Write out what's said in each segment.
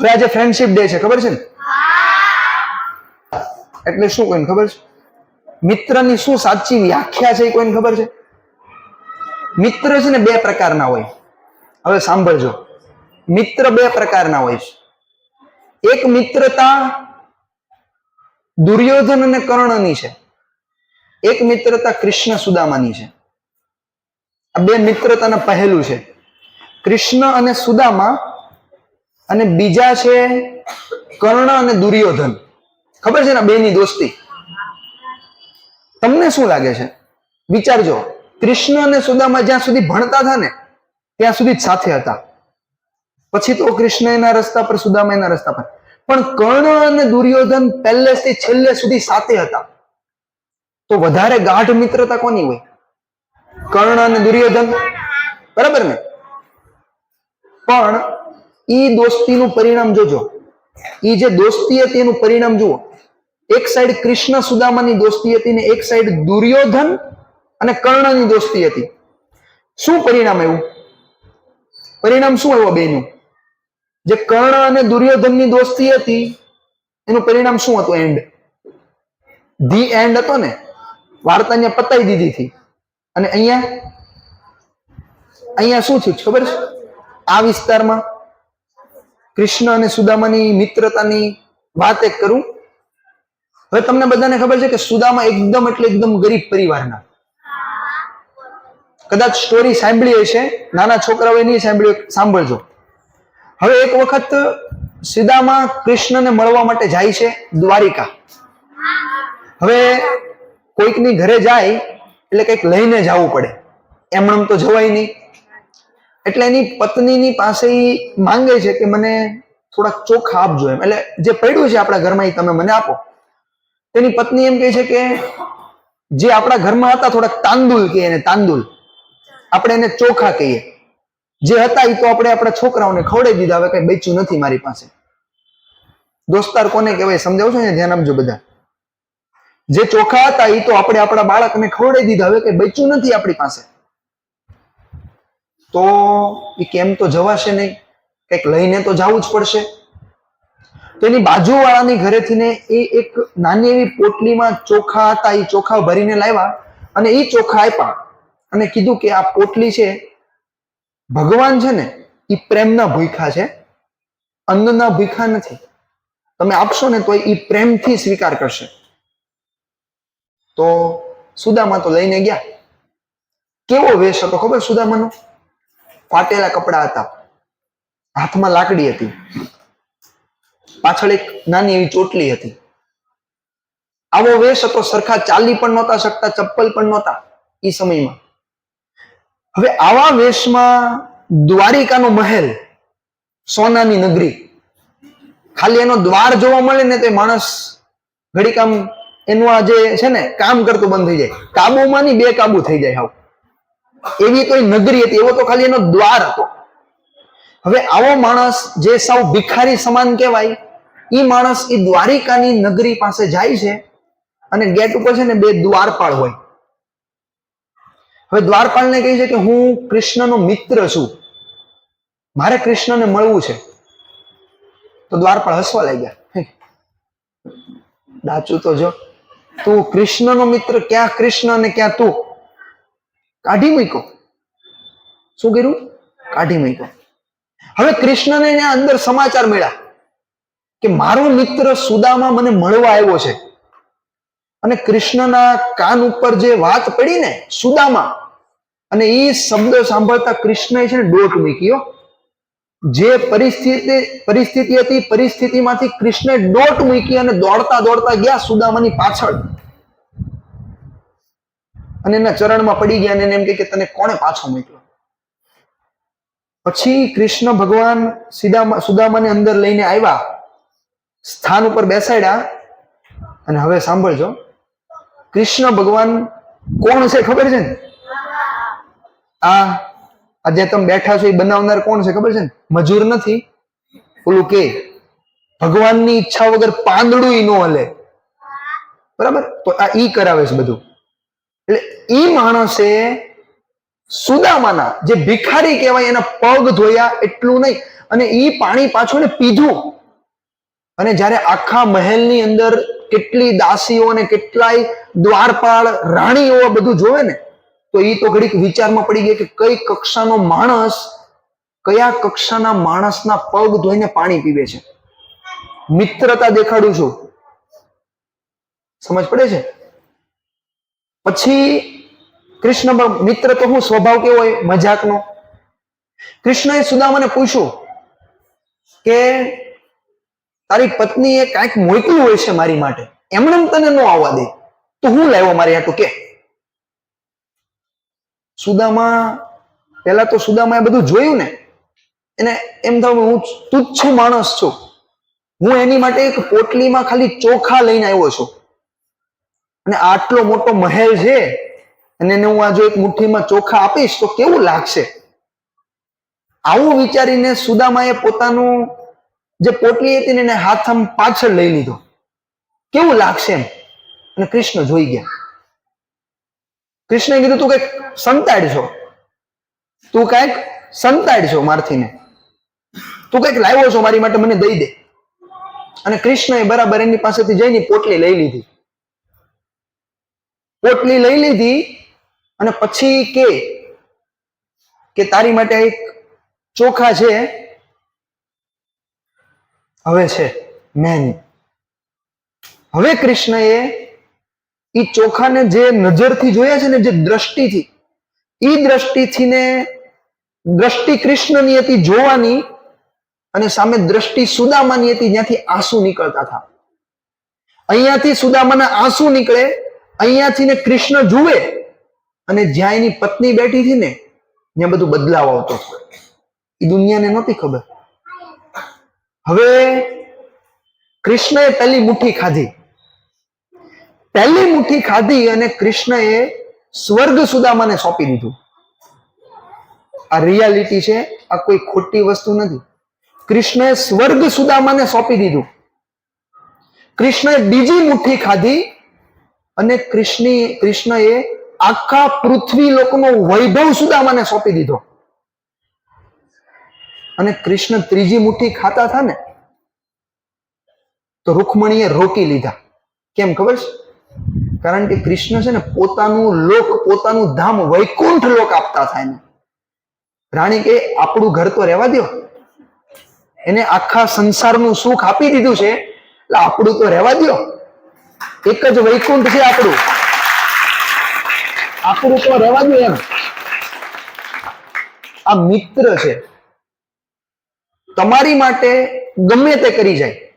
હવે આજે friendship day છે, ખબર છે ને? એટલે શું કોઈને ખબર છે? મિત્રની શું સાચી વ્યાખ્યા છે એ કોઈને ખબર છે? મિત્ર છે ને બે પ્રકારના હોય. હવે સાંભળજો. મિત્ર બે પ્રકારના હોય છે. એક મિત્રતા દુર્યોધન અને કર્ણની છે. એક મિત્રતા કૃષ્ણ સુદામાની છે. આ બે મિત્રતાના પહેલું છે. કૃષ્ણ અને સુદામા અને બીજા છે કર્ણ અને દુર્યોધન. ખબર છે ને બેની દોસ્તી? તમને શું લાગે છે? વિચારજો. કૃષ્ણ અને સુદામા જ્યાં સુધી ભણતા હતા ને, ત્યાં સુધી જ સાથે હતા. પછી તો કૃષ્ણ એના રસ્તા પર, સુદામા એના રસ્તા પર. પણ કર્ણ અને દુર્યોધન પહેલેથી છેલ્લે સુધી સાથે હતા. તો વધારે ગાઢ મિત્રતા કોની હોય? કર્ણ અને દુર્યોધન? બરાબર ને? પણ ઈ દોસ્તીનું પરિણામ જોજો. ઈ જે દોસ્તી હતી એનું પરિણામ જુઓ. એક સાઈડ કૃષ્ણ સુદામાની દોસ્તી હતી ને એક સાઈડ દુર્યોધન અને કર્ણની દોસ્તી હતી. શું પરિણામ આવ્યું? પરિણામ શું આવ્યું બેનું? જે કર્ણ અને દુર્યોધનની દોસ્તી હતી, એનું પરિણામ શું હતું? એન્ડ ધી એન્ડ હતો ને. વાર્તા અહીંયા પતાવી દીધી હતી. અને અહીંયા અહીંયા શું થયું ખબર છે? આ વિસ્તારમાં કૃષ્ણ અને સુદામાની મિત્રતાની વાત એક કરું. હવે તમને બધાને ખબર છે કે સુદામા એકદમ એટલે એકદમ ગરીબ પરિવારના. કદાચ સ્ટોરી સાંભળી હશે. નાના છોકરાઓએ નહીં સાંભળ્યું સાંભળજો. હવે એક વખત સુદામા કૃષ્ણને મળવા માટે જાય છે દ્વારિકા. હવે કોઈકની ઘરે જાય એટલે કંઈક લઈને જવું પડે. એમણે તો જવાય નહીં. એટલે એની પત્નીની પાસે માંગે છે કે મને થોડાક ચોખા આપજો એમ. એટલે જે પડ્યું છે આપણા ઘરમાં એ તમે મને આપો. તેની પત્ની એમ કહે છે કે જે આપણા ઘરમાં હતા થોડાક તાંદુલ કહીએ તાંદુલ, આપણે એને ચોખા કહીએ. જે હતા એ તો આપણે આપણા છોકરાઓને ખવડાવી દીધા, હવે કઈ બેચ્યું નથી મારી પાસે. દોસ્તાર કોને કહેવાય સમજાવું છો ને? ધ્યાન આપજો બધા. જે ચોખા હતા એ તો આપણે આપણા બાળકને ખવડાવી દીધા, હવે કઈ બેચ્યું નથી આપણી પાસે. તો એ કેમ તો જવાશે નહીં? કંઈક લઈને તો જવું જ પડશે. તો એની બાજુવાળાની ઘરેથી ને એ એક નાની એવી પોટલીમાં ચોખા હતા એ ચોખા ભરીને લાવ્યા અને એ ચોખા આપ્યા અને કીધું કે આ પોટલી છે, ભગવાન છે ને એ પ્રેમના ભૂખા છે અન્નના ભૂખા નથી. તમે આપશો ને તો એ પ્રેમથી સ્વીકાર કરશે. તો સુદામા તો લઈને ગયા. કેવો વેશ હતો ખબર સુદામાનો? ફાટેલા કપડા હતા. હાથમાં લાકડી હતી. પાછળ એક નાની એવી ચોટલી હતી. આવો વેશ હતો સરખા ચાલી પણ નહોતા શકતા, ચપ્પલ પણ નહોતા એ સમયમાં. હવે આવા વેશમાં દ્વારિકાનો મહેલ, સોનાની નગરી. ખાલી એનો દ્વાર જોવા મળે ને તે માણસ ઘડીક આમ એનું આ જે છે ને કામ કરતું બંધ થઈ જાય. કાબુમાં ની બે કાબુ થઈ જાય હાવ. એવી કોઈ નગરી હતી, એવો તો ખાલી એનો દ્વાર હતો. હવે આવો માણસ જે સાવ ભિખારી સમાન કહેવાય એ માણસ એ દ્વારિકાની નગરી પાસે જાય છે અને ગેટ ઉપર છે ને બે દ્વારપાળ હોય. હવે દ્વારપાળને કહે છે કે હું કૃષ્ણનો મિત્ર છું. મારે કૃષ્ણને મળવું છે. તો દ્વારપાળ હસવા લાગ્યા. દાચું તો જો. તું કૃષ્ણનો મિત્ર, ક્યાં કૃષ્ણ અને ક્યાં તું? કાઢી મૂક્યો. શું કર્યું? કાઢી મૂક્યો. હવે કૃષ્ણને એના અંદર સમાચાર મળ્યા કે મારો મિત્ર સુદામા મને મળવા આવ્યો છે. અને કૃષ્ણના કાન ઉપર જે વાત પડી ને, સુદામા, અને એ શબ્દ સાંભળતા કૃષ્ણએ છે ને ડોટ મૂક્યો. જે પરિસ્થિતિ પરિસ્થિતિ હતી, પરિસ્થિતિમાંથી કૃષ્ણે ડોટ મૂકી અને દોડતા દોડતા ગયા સુદામાની પાછળ. અને એના ચરણમાં પડી ગયા અને એમ કે તને કોણે પાછો મોકલો પછી કૃષ્ણ ભગવાન સીદામા સુદામાને અંદર લઈને આવ્યા, સ્થાન ઉપર બેસાડ્યા, અને હવે સાંભળજો, કૃષ્ણ ભગવાન કોણ છે ખબર છે ને? આ આજે તમે બેઠા છો એ બનાવનાર કોણ છે ખબર છે ને? મજૂર નથી. ઓલું કે, ભગવાનની ઈચ્છા વગર પાંદડું ઈ નો હલે. બરાબર? તો આ ઈ કરાવે છે બધું. એટલે એ માણસે સુદામાના જે ભિખારી કહેવાય એના પગ ધોયા એટલું નહીં. અને એ પાણી પાછું ને પીધું. અને જ્યારે આખા મહેલની અંદર કેટલી દાસીઓ અને કેટલાય દ્વારપાળ, રાણીઓ બધું જોવે ને, તો એ તો ઘડીક વિચારમાં પડી ગયા કે કઈ કક્ષાનો માણસ, કયા કક્ષાના માણસના પગ ધોઈને પાણી પીવે છે? મિત્રતા દેખાડું છું. સમજ પડે છે? પછી કૃષ્ણ મિત્ર તો હું, સ્વભાવ કેવો હોય? મજાકનો. કૃષ્ણએ સુદામાને પૂછ્યું કે, તારી પત્નીએ કાંઈક મોકલ્યું હોય છે મારી માટે? એમણે તને ન આવવા દે. તો હું લાવ્યો મારી આટું કે. સુદામા, પહેલા તો સુદામાએ બધું જોયું ને, એને એમ થયું હું તુચ્છ માણસ છું. હું એની માટે એક પોટલીમાં ખાલી ચોખા લઈને આવ્યો છું. અને આટલો મોટો મહેલ છે, અને એને હું આ જો એક મુઠ્ઠીમાં ચોખા આપીશ, તો કેવું લાગશે? આવું વિચારીને સુદામાએ પોતાનું જે પોટલી હતી ને એને હાથ આમ પાછળ લઈ લીધો. કેવું લાગશે એમ? અને કૃષ્ણ જોઈ ગયા. કૃષ્ણએ કીધું, તું કંઈક સંતાડ છો તું કંઈક સંતાડ છો મારથીને. તું કંઈક લાવ્યો છો મારી માટે, મને દઈ દે. અને કૃષ્ણએ બરાબર એની પાસેથી જઈને પોટલી લઈ લીધી. પોટલી લઈ લીધી અને પછી કે કે તારી માટે એક ચોખા છે. હવે છે મેન. હવે કૃષ્ણએ એ ચોખાને જે નજરથી જોયા છે ને, જે દ્રષ્ટિથી એ દ્રષ્ટિથી ને દ્રષ્ટિ કૃષ્ણની હતી જોવાની અને સામે દ્રષ્ટિ સુદામાની હતી જ્યાંથી આંસુ નીકળતા હતા. અહીંયાથી સુદામાના આંસુ નીકળે અહીંયાથી ને કૃષ્ણ જુએ અને જ્યાં એની પત્ની બેઠી હતી ને, ત્યાં બધું બદલાવ આવતો એ દુનિયાને નહોતી ખબર. હવે કૃષ્ણએ પહેલી મુઠ્ઠી ખાધી. પહેલી મુઠ્ઠી ખાધી અને કૃષ્ણએ સ્વર્ગ સુદામાને સોંપી દીધું. આ રિયાલિટી છે, આ કોઈ ખોટી વસ્તુ નથી. કૃષ્ણએ સ્વર્ગ સુદામાને સોંપી દીધું. કૃષ્ણએ બીજી મુઠ્ઠી ખાધી અને કૃષ્ણ કૃષ્ણએ આખા પૃથ્વી લોકનો વૈભવ સુદામાને સોંપી દીધો. અને કૃષ્ણ ત્રીજી મુઠ્ઠી ખાતા હતા ને, તો રૂકમણીએ રોકી લીધા. કેમ ખબર છે? કારણ કે કૃષ્ણ છે ને પોતાનું લોક, પોતાનું ધામ વૈકુંઠ લોક આપતા થાય ને રાણી કે, આપણું ઘર તો રહેવા દો એને આખા સંસારનું સુખ આપી દીધું છે. એટલે આપણું તો રહેવા દો એક જ વૈકુંઠ છે આપણું. આપણું તો રહેવા એમ. આ મિત્ર છે. તમારી માટે ગમે તે કરી જાય.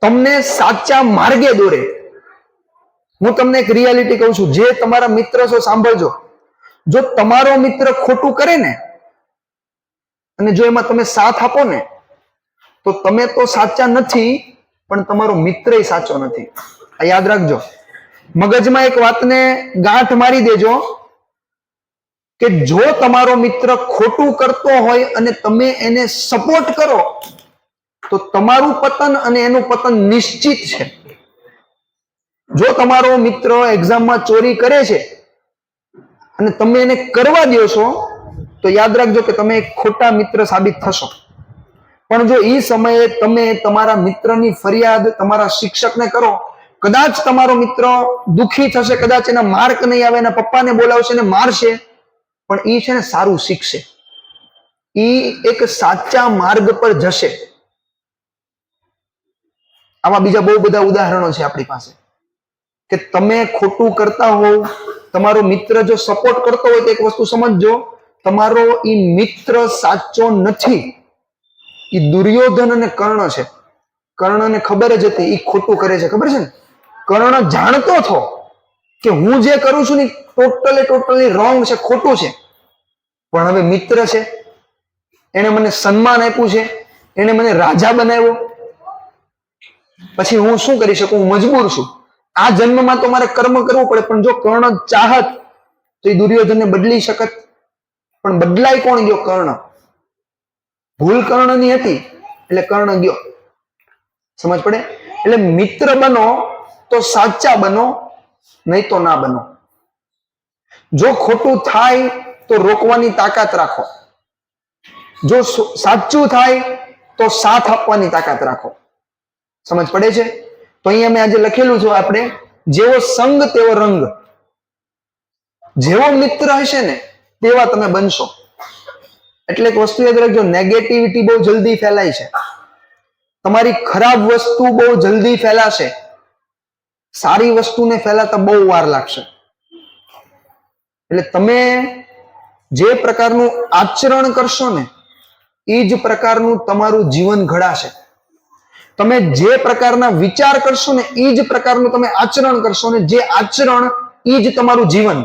તમને સાચા માર્ગે દોરે. હું તમને એક રિયાલિટી કહું છું. જે તમારા મિત્ર છો સાંભળજો. જો તમારો મિત્ર ખોટું કરે ને, અને જો એમાં તમે સાથ આપો ને, તો તમે તો સાચા નથી પણ તમારો મિત્ર સાચો નથી. આ યાદ રાખજો. મગજમાં એક વાતને ગાંઠ મારી દેજો કે જો તમારો મિત્ર ખોટું કરતો હોય અને તમે એને સપોર્ટ કરો, તો તમારું પતન અને એનું પતન નિશ્ચિત છે. જો તમારો મિત્ર એક્ઝામમાં ચોરી કરે છે અને તમે એને કરવા દો છો, તો યાદ રાખજો કે તમે એક ખોટા મિત્ર સાબિત થશો. પણ જો એ સમયે તમે તમારા મિત્રની ફરિયાદ તમારા શિક્ષકને કરો, કદાચ તમારો મિત્ર દુખી થશે, કદાચ એના માર્ક નહીં આવે, એના પપ્પાને બોલાવશે ને મારશે, પણ એ છે ને સારું શીખશે. એ એક સાચા માર્ગ પર જશે. આવા બીજા બહુ બધા ઉદાહરણો છે આપણી પાસે. કે તમે ખોટું કરતા હોવ, તમારો મિત્ર જો સપોર્ટ કરતો હોય તો એક વસ્તુ સમજજો, તમારો એ મિત્ર સાચો નથી. ઈ દુર્યોધન અને કર્ણ છે. કર્ણને ખબર જ હતી એ ખોટું કરે છે. ખબર છે ને? કર્ણ જાણતો હતો કે હું જે કરું છું ને ટોટલી ટોટલી રોંગ છે, ખોટું છે. પણ હવે મિત્ર છે. એને મને સન્માન આપ્યું છે. એને મને રાજા બનાવ્યો. પછી હું શું કરી શકું? હું મજબૂર છું. આ જન્મમાં તો મારે કર્મ કરવું પડે, પણ જો કર્ણ ચાહત તો એ દુર્યોધનને બદલી શકત. પણ બદલાય કોણ ગયો કર્ણ? ભૂલ કર્ણની હતી, એટલે કર્ણ ગયો. સમજ પડે? એટલે મિત્ર બનો તો સાચા બનો, નહીં તો ના બનો. જો ખોટું થાય તો રોકવાની તાકાત રાખો. જો સાચું થાય તો સાથ આપવાની તાકાત રાખો. સમજ પડે છે? તો અહીંયા મેં આજે લખેલું છે આપણે, જેવો સંગ તેવો રંગ. જેવો મિત્ર હશે ને, તેવા તમે બનશો. એટલે એક વસ્તુ યાદ રાખજો નેગેટિવિટી બહુ જલ્દી ફેલાય છે. તમારી ખરાબ વસ્તુ બહુ જલ્દી ફેલાશે. સારી વસ્તુને ફેલાતા બહુ વાર લાગશે. એટલે તમે જે પ્રકારનું આચરણ કરશો ને, એ જ પ્રકારનું તમારું જીવન ઘડાશે. તમે જે પ્રકારના વિચાર કરશો ને, એ જ પ્રકારનું તમે આચરણ કરશો ને, જે આચરણ, એ જ તમારું જીવન.